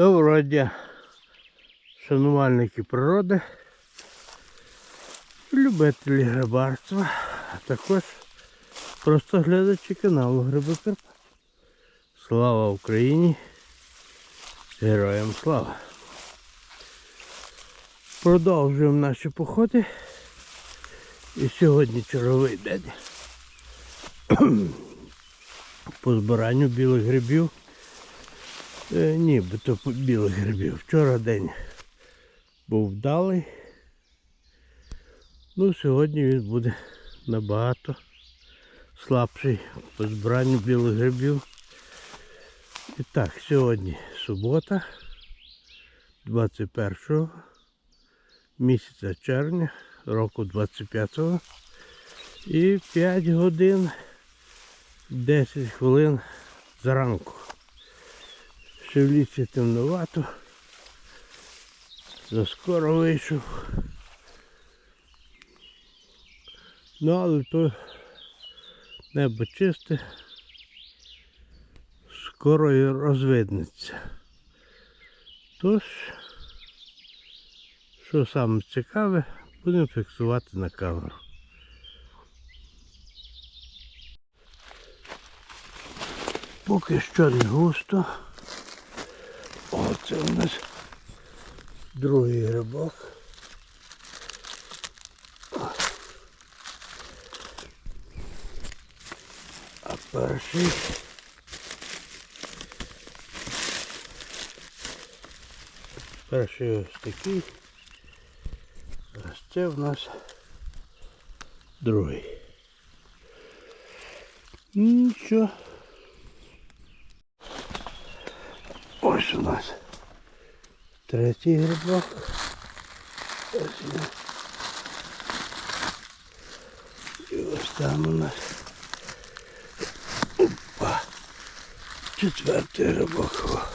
Доброго дня, шанувальники природи, любителі грибарства, а також просто глядачі каналу Гриби Карпат. Слава Україні! Героям слава! Продовжуємо наші походи. І сьогодні черговий день по збиранню білих грибів. Е, нібито білих грибів. Вчора день був вдалий. Ну, сьогодні він буде набагато слабший по збиранню білих грибів. І так, сьогодні субота, 21 місяця червня, року 25-го. І 5 годин 10 хвилин зранку. Ще в лісі темновато. Заскоро вийшов. Ну, але то небо чисте. Скоро і розвиднеться. Тож, що саме цікаве, будемо фіксувати на камеру. Поки що не густо. Це у нас другий грибок. А перший. Перший ось такий. А це в нас другий. Нічого. Ось у нас третій грибок. Ось він. І ось там у нас. Опа. Четвертий грибок.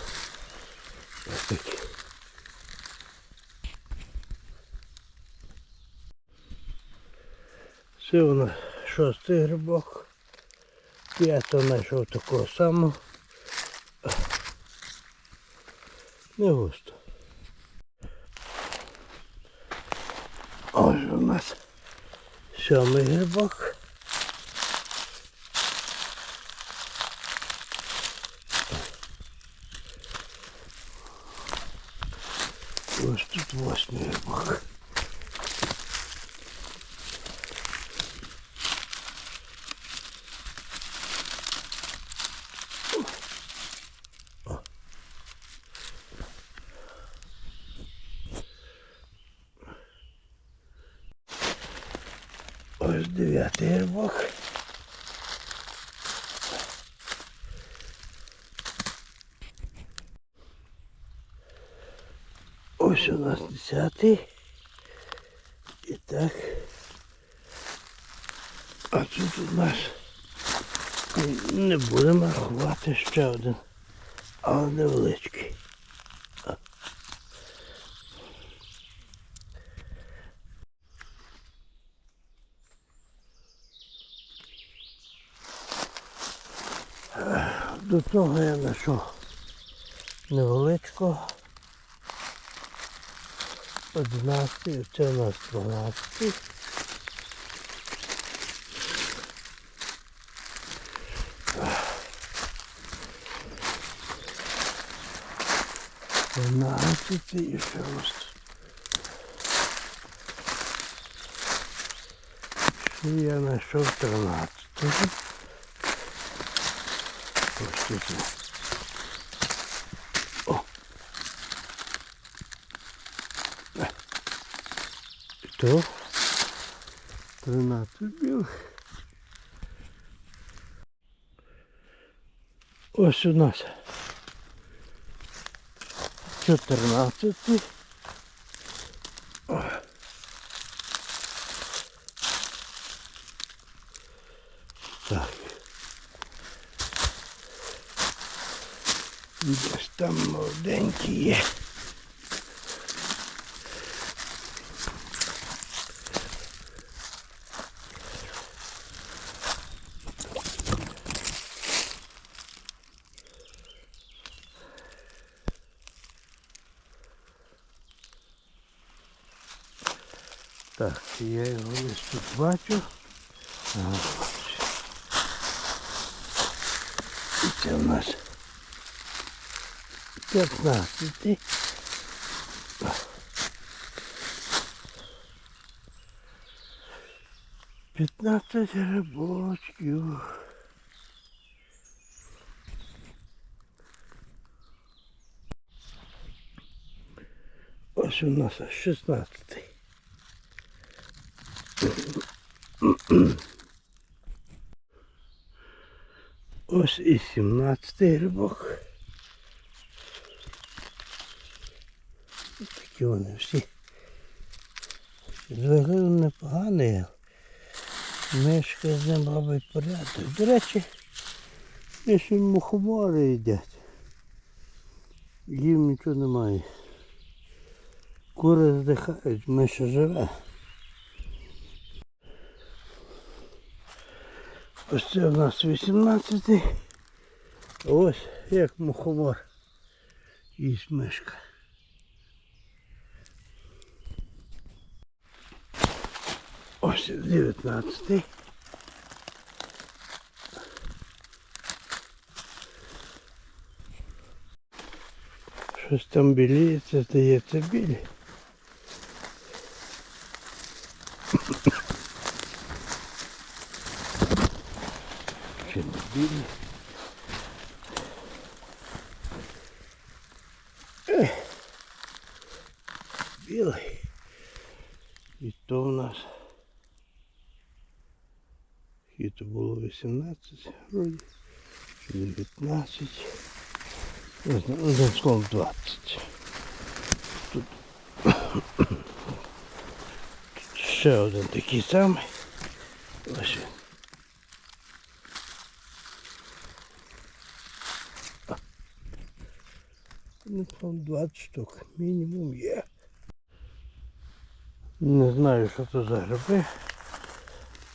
Ось такий. Це у нас шостий грибок. П'ятого знайшов такого самого. Не густо. Ось у нас сьомий грибок. Ось тут восьмий грибок. Ось дев'ятий грибок. Ось у нас десятий. І так. А тут у нас не будемо рахувати ще один, але невеличкий. До того я знайшов невеличкого. 11, це у нас 12. Дванадцятий і ще ось. Ще я знайшов 13. Ось тут. О. То 13 білих. Ось у нас 14. О. Так. Десь там молоденькі є. Так, я його десь тут бачу. Ага. І це в нас. 15. П'ятнадцять грибочків. Ось у нас шістнадцятий. Ось і сімнадцятий грибок. Такі вони всі. З вигляду непоганий. Мишка з ним робить порядок. До речі, ще мухомори їдять. Їм нічого немає. Кури здихають, миша живе. Ось це у нас 18 Ось як мухомор. Їсть мишка. Ось 19 Щось там біліється, здається, білі. Чи не білі? Білий. І то в нас. То було 18 вроді. Чи 19. Не знаю, одним словом 20. Тут, Тут ще один такий самий. Ось він. Одним словом 20 штук. Мінімум є. Не знаю, що це за гриби.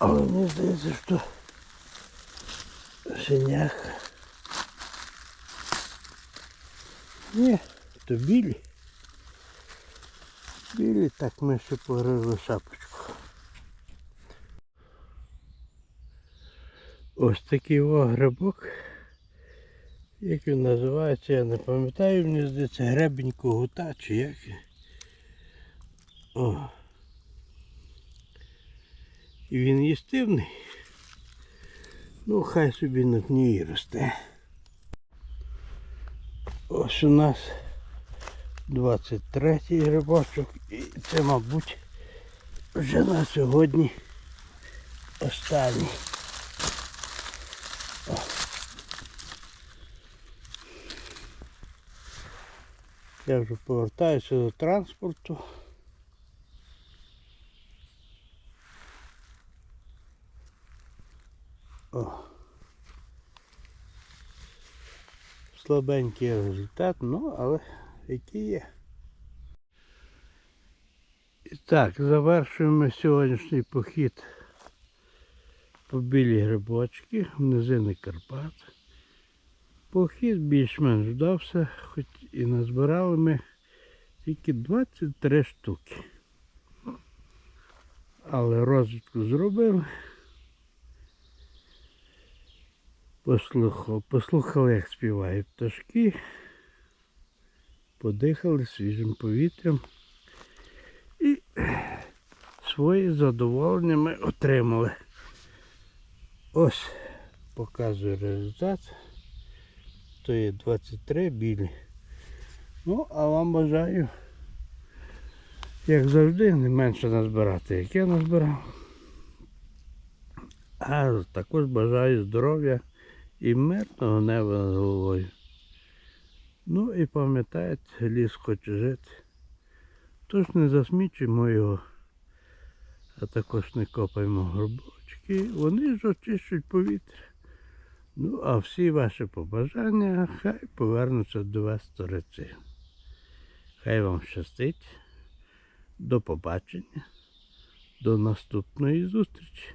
Але мені здається, що синяка. Ні, то білі. Білі, так ми ще погризли шапочку. Ось такий о грибок. Як він називається, я не пам'ятаю, мені здається, гребінь когута чи як. О. І він їстивний. Ну, хай собі на дні і росте. Ось у нас 23-й грибочок і це, мабуть, вже на сьогодні останній. Я вже повертаюся до транспорту. О. Слабенький результат, ну, але який є. І так, завершуємо сьогоднішній похід по білі грибочки в низини Карпат. Похід більш-менш вдався, хоч і назбирали ми тільки 23 штуки. Але розвідку зробили. Послухав, послухали, як співають пташки, подихали свіжим повітрям і своє задоволення ми отримали. Ось показую результат. То є 23 білі. Ну, а вам бажаю, як завжди, не менше назбирати, як я назбирав. А також бажаю здоров'я і мирного неба над головою. Ну і пам'ятайте, ліс хоче жити. Тож не засмічуємо його, а також не копаємо горбочки. Вони ж очищують повітря. Ну, а всі ваші побажання хай повернуться до вас стороці. Хай вам щастить. До побачення. До наступної зустрічі.